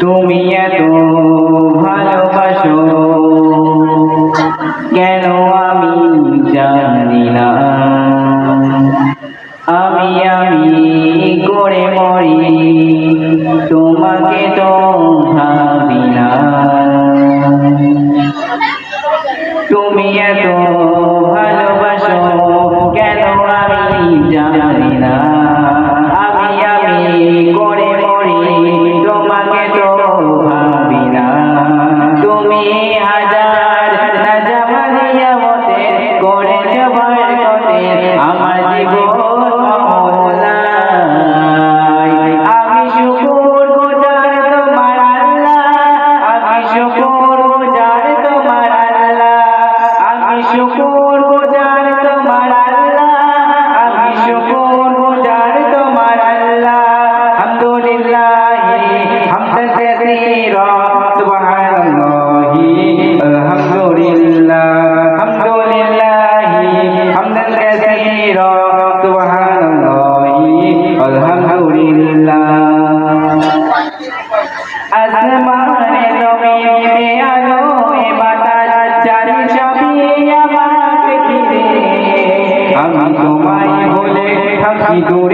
তুমি এত ভালোবাসো। কেন كثيرا سبحان الله والحمد لله আসমানে জমিনে আলোয় বাতাস আমি তোমায় বলে থাকি দূরে